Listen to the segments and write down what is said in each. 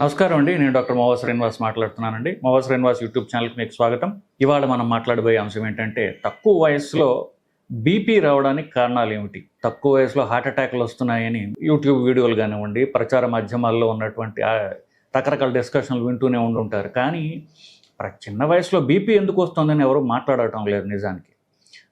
నమస్కారం అండి. నేను డాక్టర్ మోవా శ్రీనివాస్ మాట్లాడుతున్నానండి. మోవా శ్రీనివాస్ యూట్యూబ్ ఛానల్కి మీకు స్వాగతం. ఇవాళ మనం మాట్లాడబోయే అంశం ఏంటంటే తక్కువ వయసులో బీపీ రావడానికి కారణాలు ఏమిటి? తక్కువ వయసులో హార్ట్ అటాక్లు వస్తున్నాయని యూట్యూబ్ వీడియోలు కానివ్వండి ప్రచార మాధ్యమాల్లో ఉన్నటువంటి రకరకాల డిస్కషన్లు వింటూనే ఉండుంటారు. కానీ ప్ర- చిన్న వయసులో బీపీ ఎందుకు వస్తుందని ఎవరు మాట్లాడటం లేదు నిజానికి.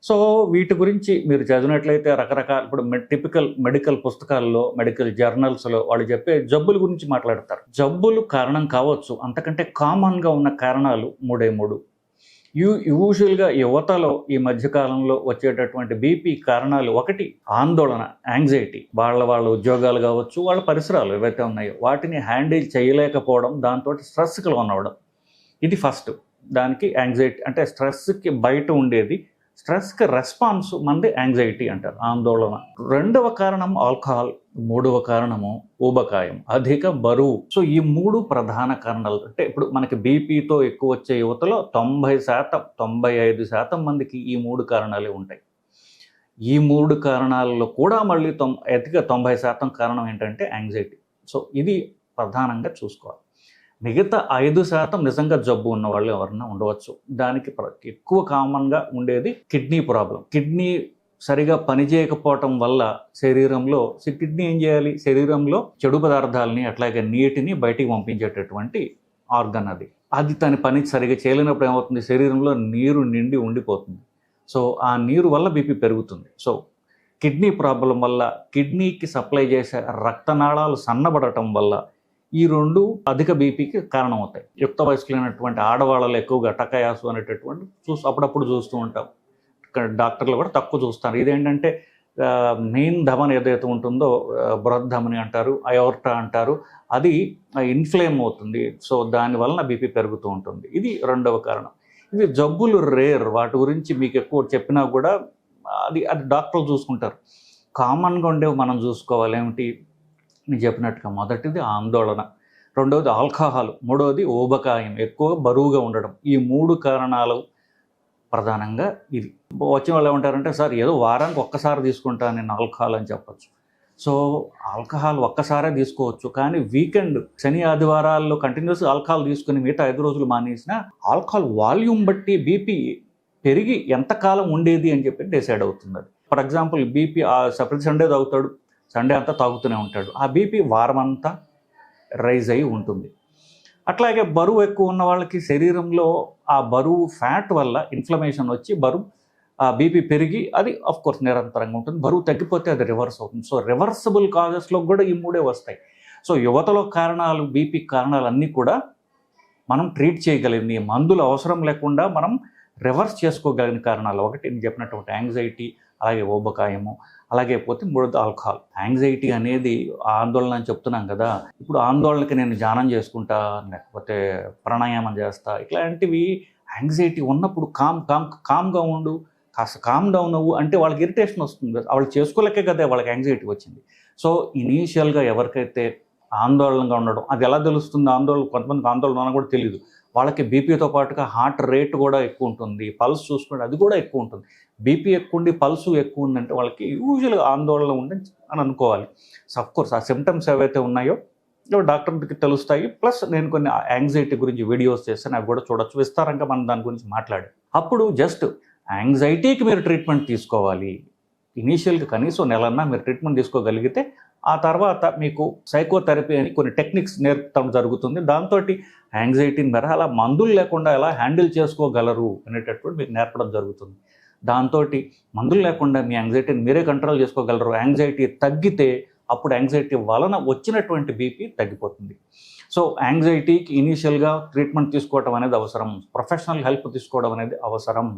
సో వీటి గురించి మీరు చదివినట్లయితే రకరకాల ఇప్పుడు టిపికల్ మెడికల్ పుస్తకాల్లో మెడికల్ జర్నల్స్లో వాళ్ళు చెప్పే జబ్బుల గురించి మాట్లాడతారు. జబ్బులు కారణం కావచ్చు. అంతకంటే కామన్గా ఉన్న కారణాలు మూడే మూడు. యూ యూజువల్గా యువతలో ఈ మధ్యకాలంలో వచ్చేటటువంటి బీపీ కారణాలు ఒకటి ఆందోళన యాంగ్జైటీ వాళ్ళ వాళ్ళ ఉద్యోగాలు కావచ్చు వాళ్ళ పరిసరాలు ఏవైతే ఉన్నాయో వాటిని హ్యాండిల్ చేయలేకపోవడం దాంతో స్ట్రెస్కి లోనవడం ఇది ఫస్ట్. దానికి యాంగ్జైటీ అంటే స్ట్రెస్కి బయట ఉండేది స్ట్రెస్కి రెస్పాన్స్ మంది యాంగ్జైటీ అంటారు ఆందోళన. రెండవ కారణం ఆల్కహాల్ మూడవ కారణము ఊబకాయం అధిక బరువు. సో ఈ మూడు ప్రధాన కారణాలు అంటే ఇప్పుడు మనకి బీపీతో ఎక్కువ వచ్చే యువతలో తొంభై శాతం తొంభై ఐదు శాతం మందికి ఈ మూడు కారణాలే ఉంటాయి. ఈ మూడు కారణాల్లో కూడా మళ్ళీ తొం అధిక తొంభై శాతం కారణం ఏంటంటే యాంగ్జైటీ. సో ఇది ప్రధానంగా చూసుకోవాలి. మిగతా ఐదు శాతం నిజంగా జబ్బు ఉన్న వాళ్ళు ఎవరన్నా ఉండవచ్చు. దానికి ప్ర- ఎక్కువ కామన్గా ఉండేది కిడ్నీ ప్రాబ్లం కిడ్నీ సరిగా పనిచేయకపోవటం వల్ల శరీరంలో కిడ్నీ ఏం చేయాలి? శరీరంలో చెడు పదార్థాలని అట్లాగే నీటిని బయటికి పంపించేటటువంటి ఆర్గన్ అది. అది తన పని సరిగా చేయలేనప్పుడు ఏమవుతుంది? శరీరంలో నీరు నిండి ఉండిపోతుంది. సో ఆ నీరు వల్ల బీపీ పెరుగుతుంది. సో కిడ్నీ ప్రాబ్లం వల్ల కిడ్నీకి సప్లై చేసే రక్తనాళాలు సన్నబడటం వల్ల ఈ రెండు అధిక బీపీకి కారణమవుతాయి. యుక్త వయస్కులైనటువంటి ఆడవాళ్ళలో ఎక్కువగా టకయాసు అనేటటువంటి చూసి అప్పుడప్పుడు చూస్తూ ఉంటాం. డాక్టర్లు కూడా తక్కువ చూస్తారు. ఇదేంటంటే మెయిన్ ధమని ఏదైతే ఉంటుందో ఆ, బృహద్ధమని అంటారు అయోర్టా అంటారు అది ఇన్ఫ్లేమ్ అవుతుంది. సో దాని వలన బీపీ పెరుగుతూ ఉంటుంది. ఇది రెండవ కారణం. ఇవి జబ్బులు రేర్. వాటి గురించి మీకు ఎక్కువ చెప్పినా కూడా అది అది డాక్టర్లు చూసుకుంటారు. కామన్గా ఉండేవి మనం చూసుకోవాలి. ఏమిటి? నేను చెప్పినట్టుగా మొదటిది ఆందోళన రెండవది ఆల్కహాల్ మూడవది ఊబకాయం ఎక్కువ బరువుగా ఉండడం. ఈ మూడు కారణాలు ప్రధానంగా ఇది వచ్చిన వాళ్ళు ఏమంటారంటే సార్ ఏదో వారానికి ఒక్కసారి తీసుకుంటాను నేను ఆల్కహాల్ అని చెప్పచ్చు. సో ఆల్కహాల్ ఒక్కసారే తీసుకోవచ్చు. కానీ వీకెండ్ శని ఆదివారాల్లో కంటిన్యూస్ ఆల్కహాల్ తీసుకుని మిగతా ఐదు రోజులు మానేసిన ఆల్కహాల్ వాల్యూమ్ బట్టి బీపీ పెరిగి ఎంతకాలం ఉండేది అని చెప్పి డిసైడ్ అవుతుంది ఫర్ ఎగ్జాంపుల్ బీపీ ప్రతి సండే తాగుతాడు. సండే అంతా తాగుతూనే ఉంటాడు. ఆ బీపీ వారం అంతా రైజ్ అయి ఉంటుంది. అట్లాగే బరువు ఎక్కువ ఉన్న వాళ్ళకి శరీరంలో ఆ బరువు ఫ్యాట్ వల్ల ఇన్ఫ్లమేషన్ వచ్చి బరువు ఆ బీపీ పెరిగి అది ఆఫ్ కోర్స్ నిరంతరంగా ఉంటుంది. బరువు తగ్గిపోతే అది రివర్స్ అవుతుంది. సో రివర్సబుల్ కాజెస్లో కూడా ఈ మూడే వస్తాయి. సో యువతలో కారణాలు బీపీ కారణాలు అన్నీ కూడా మనం ట్రీట్ చేయగలిగింది మందులు అవసరం లేకుండా మనం రివర్స్ చేసుకోగలిగిన కారణాలు. ఒకటి నేను చెప్పినటువంటి యాంగ్జైటీ అలాగే ఓబకాయము అలాగే పోతే మూడోది ఆల్కహాల్. యాంగ్జైటీ అనేది ఆందోళన అని చెప్తున్నాం కదా. ఇప్పుడు ఆందోళనకి నేను ధ్యానం చేసుకుంటా లేకపోతే ప్రాణాయామం చేస్తా ఇట్లాంటివి యాంగ్జైటీ ఉన్నప్పుడు కామ్ కామ్ కామ్గా ఉండు. కాస్త కామ్ డౌన్ అవ్వు. అంటే వాళ్ళకి ఇరిటేషన్ వస్తుంది వాళ్ళు చేసుకోలేకే కదా వాళ్ళకి యాంగ్జైటీ వచ్చింది. సో ఇనీషియల్గా ఎవరికైతే ఆందోళనగా ఉండడం అది ఎలా తెలుస్తుంది? ఆందోళన కొంతమందికి ఆందోళన అని కూడా తెలియదు వాళ్ళకి బీపీతో పాటుగా హార్ట్ రేట్ కూడా ఎక్కువ ఉంటుంది పల్స్ చూసుకుంటే అది కూడా ఎక్కువ ఉంటుంది. బీపీ ఎక్కువ ఉండి పల్సు ఎక్కువ ఉందంటే వాళ్ళకి యూజువల్గా ఆందోళన ఉంది అని అనుకోవాలి. సో ఆ సిమ్టమ్స్ ఏవైతే ఉన్నాయో డాక్టర్కి తెలుస్తాయి. ప్లస్ నేను కొన్ని యాంగ్జైటీ గురించి వీడియోస్ చేస్తాను అవి కూడా చూడొచ్చు. విస్తారంగా మనం దాని గురించి మాట్లాడాం. అప్పుడు జస్ట్ యాంగ్జైటీకి మీరు ట్రీట్మెంట్ తీసుకోవాలి. ఇనీషియల్గా కనీసం నెలన్నా మీరు ట్రీట్మెంట్ తీసుకోగలిగితే ఆ తర్వాత మీకు సైకోథెరపీ అని కొన్ని టెక్నిక్స్ నేర్పడం జరుగుతుంది. దాంతో యాంగ్జైటీని మరి అలా మందులు లేకుండా ఎలా హ్యాండిల్ చేసుకోగలరు అనేటటువంటి మీకు నేర్పడం జరుగుతుంది. దాంతో మందులు లేకుండా మీ యాంగ్జైటీని మీరే కంట్రోల్ చేసుకోగలరు. యాంగ్జైటీ తగ్గితే అప్పుడు యాంగ్జైటీ వలన వచ్చినటువంటి బీపీ తగ్గిపోతుంది. సో యాంగ్జైటీకి ఇనీషియల్గా ట్రీట్మెంట్ తీసుకోవడం అనేది అవసరం. ప్రొఫెషనల్ హెల్ప్ తీసుకోవడం అనేది అవసరం.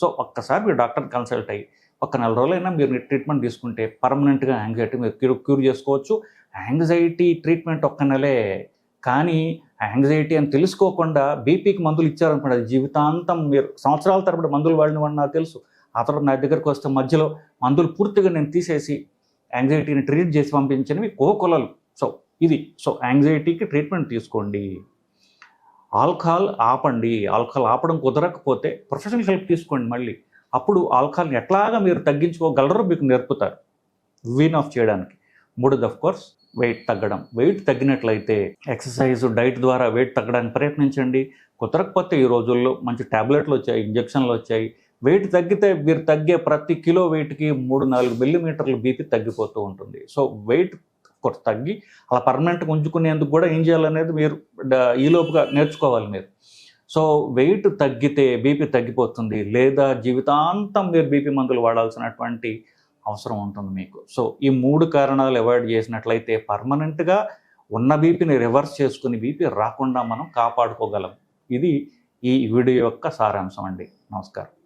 సో ఒక్కసారి మీరు డాక్టర్ కన్సల్ట్ అయ్యి ఒక నెల రోజులైనా మీరు ట్రీట్మెంట్ తీసుకుంటే పర్మనెంట్గా యాంగ్జైటీ మీరు క్యూర్ క్యూర్ చేసుకోవచ్చు. యాంగ్జైటీ ట్రీట్మెంట్ ఒక్క నెలే. కానీ యాంగ్జైటీ అని తెలుసుకోకుండా బీపీకి మందులు ఇచ్చారనుకోండి అది జీవితాంతం మీరు సంవత్సరాల తరబడి మందులు వాడిన వాడిని నాకు తెలుసు. ఆ తర్వాత నా దగ్గరకు వస్తే మధ్యలో మందులు పూర్తిగా నేను తీసేసి యాంగ్జైటీని ట్రీట్ చేసి పంపించినవి కోకొలలు. సో ఇది. సో యాంగ్జైటీకి ట్రీట్మెంట్ తీసుకోండి. ఆల్కహాల్ ఆపండి. ఆల్కహాల్ ఆపడం కుదరకపోతే ప్రొఫెషనల్ హెల్ప్ తీసుకోండి మళ్ళీ. అప్పుడు ఆల్కహాల్ని ఎట్లాగా మీరు తగ్గించుకోగలరో మీకు నేర్పుతారు. వీన్ ఆఫ్ చేయడానికి. మూడోది ఆఫ్ కోర్స్ వెయిట్ తగ్గడం. వెయిట్ తగ్గినట్లయితే ఎక్సర్సైజ్ డైట్ ద్వారా వెయిట్ తగ్గడానికి ప్రయత్నించండి. కుదరకపోతే ఈ రోజుల్లో మంచి టాబ్లెట్లు వచ్చాయి ఇంజక్షన్లు వచ్చాయి. వెయిట్ తగ్గితే మీరు తగ్గే ప్రతి కిలో వెయిట్కి మూడు నాలుగు మిల్లీమీటర్లు బీపీ తగ్గిపోతూ ఉంటుంది. సో వెయిట్ కోర్స్ తగ్గి అలా పర్మనెంట్గా ఉంచుకునేందుకు కూడా ఏం చేయాలనేది మీరు ఈలోపుగా నేర్చుకోవాలి మీరు. సో వెయిట్ తగ్గితే బీపీ తగ్గిపోతుంది లేదా జీవితాంతం మీరు బీపీ మందులు వాడాల్సినటువంటి అవసరం ఉంటుంది మీకు. సో ఈ మూడు కారణాలు అవాయిడ్ చేసినట్లయితే పర్మనెంట్గా ఉన్న బీపీని రివర్స్ చేసుకుని బీపీ రాకుండా మనం కాపాడుకోగలం. ఇది ఈ వీడియో యొక్క సారాంశం అండి. నమస్కారం.